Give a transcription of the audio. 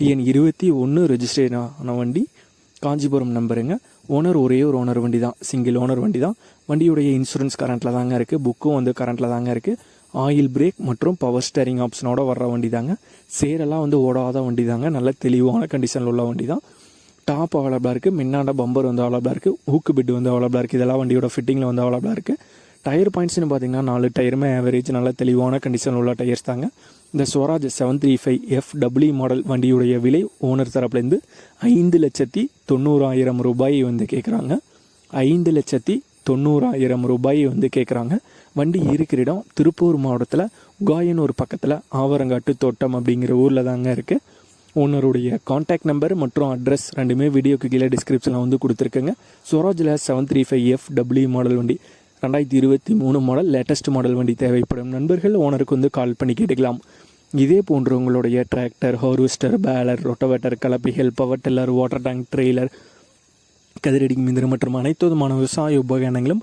TN இருபத்தி ஒன்று ரெஜிஸ்ட்ரேட் ஆன வண்டி காஞ்சிபுரம் நம்பருங்க. ஓனர் ஒரே ஒரு ஓனர் வண்டி தான். சிங்கிள் ஓனர் வண்டி தான். வண்டியுடைய இன்சூரன்ஸ் கரண்ட்டில் தாங்க இருக்குது புக்கும் வந்து கரண்ட்டில் தாங்க இருக்குது ஆயில் பிரேக் மற்றும் பவர் ஸ்டேரிங் ஆப்ஷனோட வர்ற வண்டி தாங்க. சேரெல்லாம் வந்து ஓடாத வண்டி தாங்க. நல்ல தெளிவான கண்டிஷனில் உள்ள வண்டி தான். டாப் அவைலபிளாக இருக்குது மின்னாண்ட பம்பர் வந்து அவைலபிளாக இருக்குது ஹூக்கு பெட் வந்து அவைலபிளாக இருக்குது இதெல்லாம் வண்டியோட ஃபிட்டிங்கில் வந்து அவைலபிளாக இருக்குது டயர் பாயிண்ட்ஸ்னு பார்த்தீங்கன்னா நாலு டயருமே ஆவரேஜ் நல்ல தெளிவான கண்டிஷனில் உள்ள டயர்ஸ் தாங்க. இந்த Swaraj seven three five F W model வண்டியுடைய விலை ஓனர் தரப்புலேருந்து ஐந்து லட்சத்தி தொண்ணூறாயிரம் ரூபாய் வந்து கேட்குறாங்க. ஐந்து லட்சத்தி தொண்ணூறாயிரம் ரூபாய் வந்து கேட்குறாங்க. வண்டி இருக்கிற இடம் திருப்பூர் மாவட்டத்தில் உகாயனூர் பக்கத்தில் ஆவரங்காட்டு தோட்டம் அப்படிங்கிற ஊரில் தாங்க இருக்குது ஓனருடைய காண்டாக்ட் நம்பர் மற்றும் அட்ரஸ் ரெண்டுமே வீடியோக்கு கீழே டிஸ்கிரிப்ஷனில் வந்து கொடுத்துருக்கேங்க. ஸ்வராஜில் seven three five F W model வண்டி ரெண்டாயிரத்தி இருபத்தி மூணு மாடல் லேட்டஸ்ட் மாடல் வண்டி தேவைப்படும். நண்பர்கள் ஓனருக்கு வந்து கால் பண்ணி கேட்டுக்கலாம். இதே போன்று உங்களுடைய tractor harvester baler rotavator கலப்பிகள் power tiller water tank trailer கதிரடி மிந்திரம் மற்றும் அனைத்து விதமான விவசாய உபகரணங்களும்